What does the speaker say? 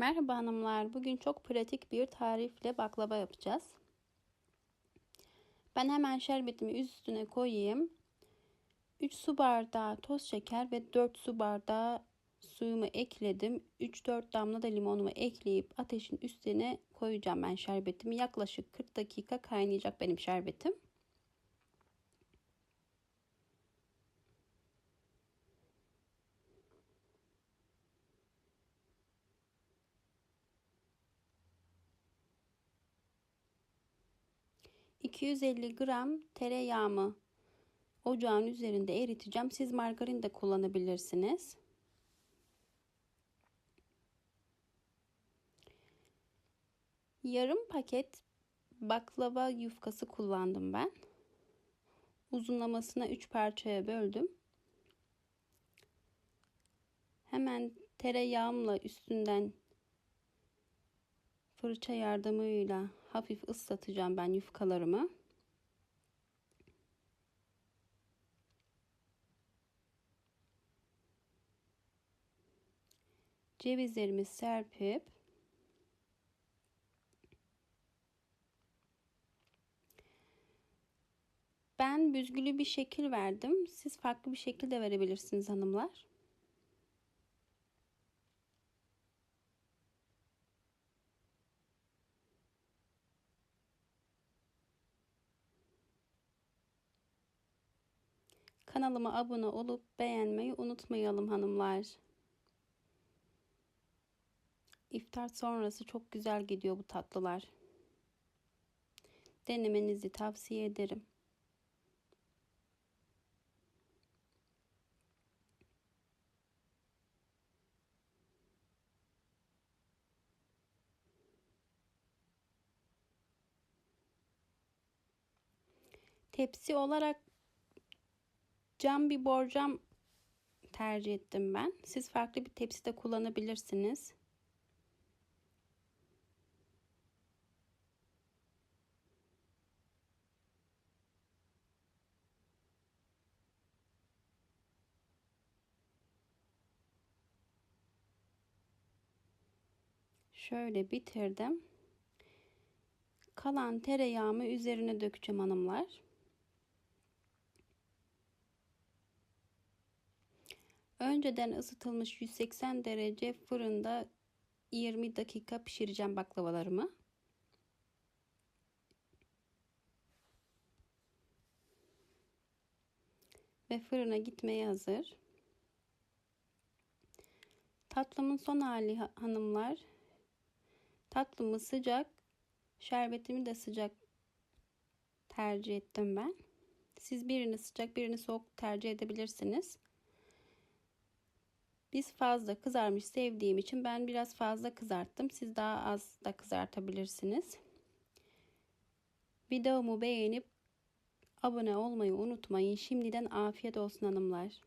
Merhaba hanımlar. Bugün çok pratik bir tarifle baklava yapacağız. Ben hemen şerbetimi üstüne koyayım. 3 su bardağı toz şeker ve 4 su bardağı suyumu ekledim. 3-4 damla da limonumu ekleyip ateşin üstüne koyacağım ben şerbetimi. Yaklaşık 40 dakika kaynayacak benim şerbetim. 250 gram tereyağımı ocağın üzerinde eriteceğim. Siz margarin de kullanabilirsiniz. Yarım paket baklava yufkası kullandım ben. Uzunlamasına 3 parçaya böldüm. Hemen tereyağımla üstünden fırça yardımıyla hafif ıslatacağım ben yufkalarımı. Cevizlerimi serpip Ben büzgülü bir şekil verdim. Siz farklı bir şekil de verebilirsiniz hanımlar. Kanalıma abone olup beğenmeyi unutmayalım hanımlar. İftar sonrası çok güzel gidiyor bu tatlılar. Denemenizi tavsiye ederim. Tepsi olarak Cam bir borcam tercih ettim ben. Siz farklı bir tepsi de kullanabilirsiniz. Şöyle bitirdim. Kalan tereyağımı üzerine dökeceğim hanımlar. Önceden ısıtılmış 180 derece fırında 20 dakika pişireceğim baklavalarımı. Ve fırına gitmeye hazır. Tatlımın son hali hanımlar. Tatlımı sıcak, şerbetimi de sıcak tercih ettim ben. Siz birini sıcak birini soğuk tercih edebilirsiniz. Biz fazla kızarmış sevdiğim için ben biraz fazla kızarttım. Siz daha az da kızartabilirsiniz. Videomu beğenip abone olmayı unutmayın. Şimdiden afiyet olsun hanımlar.